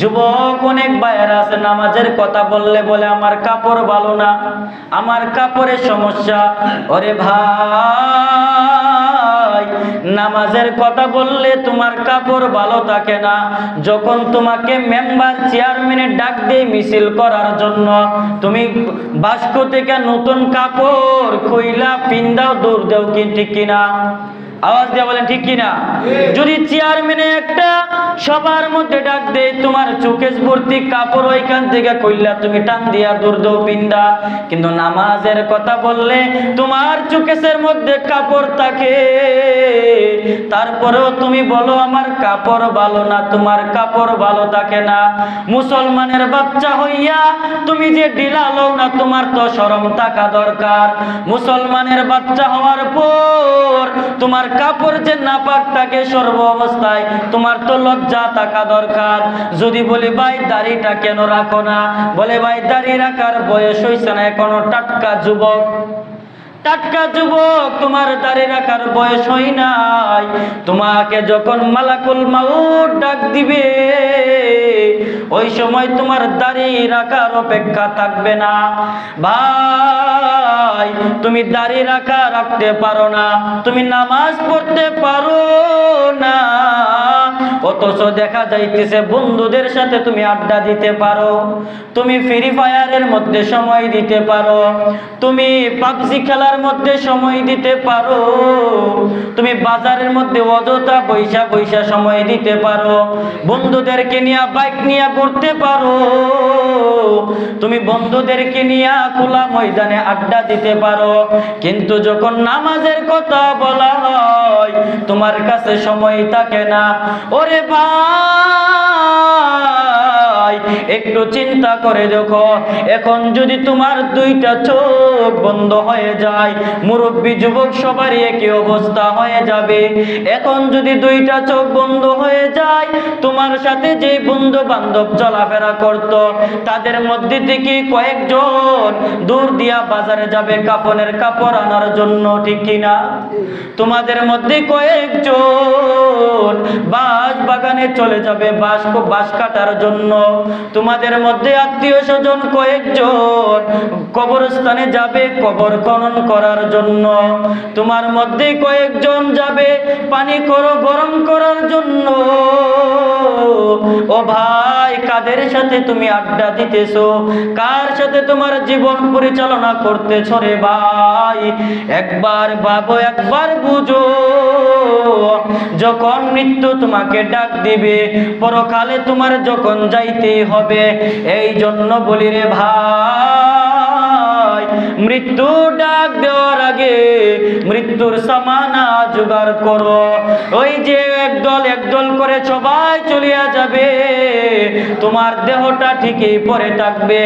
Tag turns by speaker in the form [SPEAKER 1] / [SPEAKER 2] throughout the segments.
[SPEAKER 1] যুবক অনেক বাইরে আছে, নামাজের কথা বললে বলে, আমার কাপড় ভালো না, আমার কাপড়ের সমস্যা। ওরে ভাই, নামাজের কথা বললে তোমার কাপড় ভালো থাকে না। যখন তোমাকে মেম্বার চেয়ারম্যানের ডাক দিয়ে মিছিল করার জন্য তুমি বাস্ক থেকে নতুন কাপড় কইলা পিন্দাও দৌড় দেও কি ঠিক কিনা? আওয়াজ দিয়ে বলেন ঠিক কিনা? যদি চেয়ারম্যানে একটা সবার মধ্যে ডাক দেয় তোমার চোখে ভর্তি কাপড় ওইখান থেকে কইলা তুমি টান দিয়া দূর দৌ পিন্দা। কিন্তু নামাজের কথা বললে তোমার চোখেসের মধ্যে কাপড় থাকে। তারপরেও তুমি বলো আমার কাপড় ভালো না তোমার কাপড় ভালো থাকে না। মুসলমানের বাচ্চা হইয়া তুমি যে ডিলা লও না তোমার তো শরম থাকা দরকার। মুসলমানের বাচ্চা হওয়ার পর তোমার কাপড় যে নাপাক থাকে সর্ব অবস্থায় তোমার তো লজ্জা থাকা দরকার। যদি বলি, ভাই, দাড়িটা কেন রাখো না? বলে, ভাই, দাড়ি রাখার বয়স হইছে না, এখনও টাটকা যুবক। টাটকা যুবক, তোমার দাড়ি রাখার বয়স হয় নাই। তোমাকে যখন মালাকুল মাউট ডাক দিবে, ওই সময় তোমার দাড়ি রাখার অপেক্ষা থাকবে না। ভাই তুমি দাড়ি রাখা রাখতে পারো না তুমি নামাজ পড়তে পারো না। অথচ দেখা যাইতেছে, বন্ধুদের সাথে তুমি আড্ডা দিতে পারো, তুমি ফ্রি ফায়ারের মধ্যে সময় দিতে পারো, তুমি পাবজি খেলার মধ্যে সময় দিতে পারো, তুমি বাজারের মধ্যে অযথা পয়সা পয়সা সময় দিতে পারো, বন্ধুদেরকে নিয়ে বাইক নিয়ে ঘুরতে পারো, তুমি বন্ধুদেরকে নিয়ে খোলা ময়দানে আড্ডা দিতে পারো, কিন্তু যখন নামাজের কথা বলা হয়, তোমার কাছে সময় থাকে না, ওরে ভাই একটু চিন্তা করে দেখো। এখন যদি তোমার দুইটা চোখ বন্ধ হয়ে যায়, মুরব্বী যুবক সবারই একই অবস্থা হয়ে যাবে। এখন যদি দুইটা চোখ বন্ধ হয়ে যায়, তোমার সাথে যে বন্ধু বান্ধব চলাফেরা করত, তাদের মধ্যে থেকে কয়েকজন দূর দিয়া বাজারে যাবে কাপনের কাপড় আনার জন্য, ঠিক কিনা তোমাদের মধ্যে কয়েকজন বাঁশ বাগানে চলে যাবে বাঁশ বাঁশ কাটার জন্য। তোমাদের মধ্যে আত্মীয় স্বজন কয়েকজন কবরস্থানে যাবে কবর খনন করার জন্য। তোমার মধ্যে কয়েকজন যাবে পানি করো, গরম করার জন্য। ও ভাই, কাদের সাথে তুমি আড্ডা দিতেছো? কার সাথে তোমার জীবন পরিচালনা করতেছ রে ভাই? একবার ভাবো, একবার বুঝো। যখন মৃত্যু তোমাকে ডাক দিবে, পরকালে তোমার যখন যাইতে হবে, এই জন্য বলি রে ভাই মৃত্যু ডাক দেওয়ার আগে মৃত্যুর সামানা জোগাড় করো। ওই যে একদল একদল করে সবাই চলিয়া যাবে, তোমার দেহটা ঠিকই পরে থাকবে।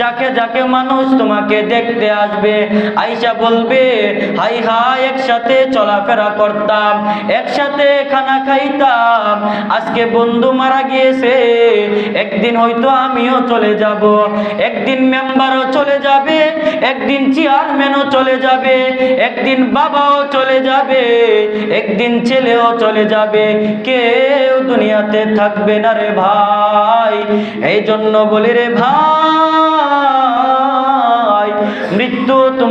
[SPEAKER 1] যাকে যাকে মানুষ তোমাকে দেখতে আসবে, আইসা বলবে, হাই হাই, একসাথে চলাফেরা করতাম, একসাথে খানা খাইতাম, আজকে বন্ধু মারা গিয়েছে, একদিন হয়তো আমিও চলে যাব, একদিন মেম্বারও চলে যাবে একদিন চেয়ারম্যানও চলে যাবে, একদিন বাবাও চলে যাবে, একদিন ছেলেও চলে যাবে। কেউ দুনিয়াতে থাকবে না রে ভাই। এই জন্য বলি রে ভাই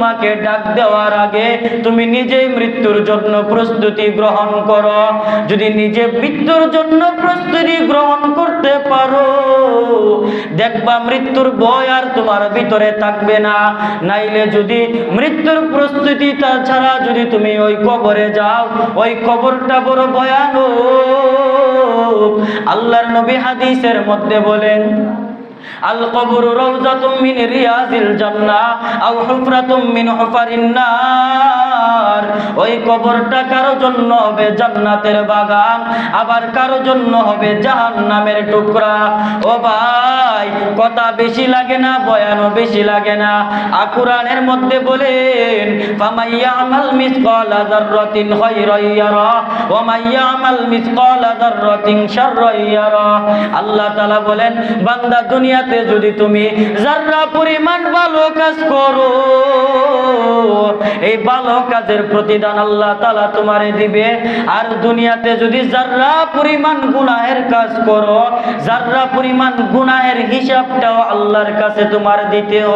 [SPEAKER 1] তোমাকে ডাক দেওয়ার আগে তুমি নিজেই মৃত্যুর জন্য প্রস্তুতি গ্রহণ করো। যদি নিজে মৃত্যুর জন্য প্রস্তুতি গ্রহণ করতে পারো, দেখবা মৃত্যুর ভয় আর তোমার ভিতরে থাকবে না। নাইলে যদি মৃত্যুর প্রস্তুতি তাছাড়া যদি তুমি ওই কবরে যাও, ওই কবরটা বড় ভয়ানক। আল্লাহর নবী হাদিসের মধ্যে বলেন আল কবর রওজাতুম মিন রিয়াজিল জান্নাহ আও হুফরাতুম মিন হুফারিন ওই কবরটা কারও জন্য হবে জান্নাতের বাগান, আবার কারও জন্য হবে জাহান্নামের টুকরা। ও ভাই, কথা বেশি লাগে না, বয়ানও বেশি লাগে না। আর কোরআনের মধ্যে বলেন ফামাইয়া আমাল মিসকালা যাররাতিন খায়রান ইয়ারা, ওয়া মাইয়া আমাল মিসকালা যাররাতিন শাররান ইয়ারা। আল্লাহ তাআলা বলেন, বান্দা দুনিয়া দুনিয়াতে যদি তুমি যারা পরিমাণ ভালো কাজ করো, এই ভালো কাজের প্রতিদান আল্লাহ তালা তোমারে দিবে আর দুনিয়াতে যদি যারা পরিমাণ গুনাহের কাজ করো, যারা পরিমাণ গুনাহের হিসাবটাও আল্লাহর কাছে তোমার দিতে হবে।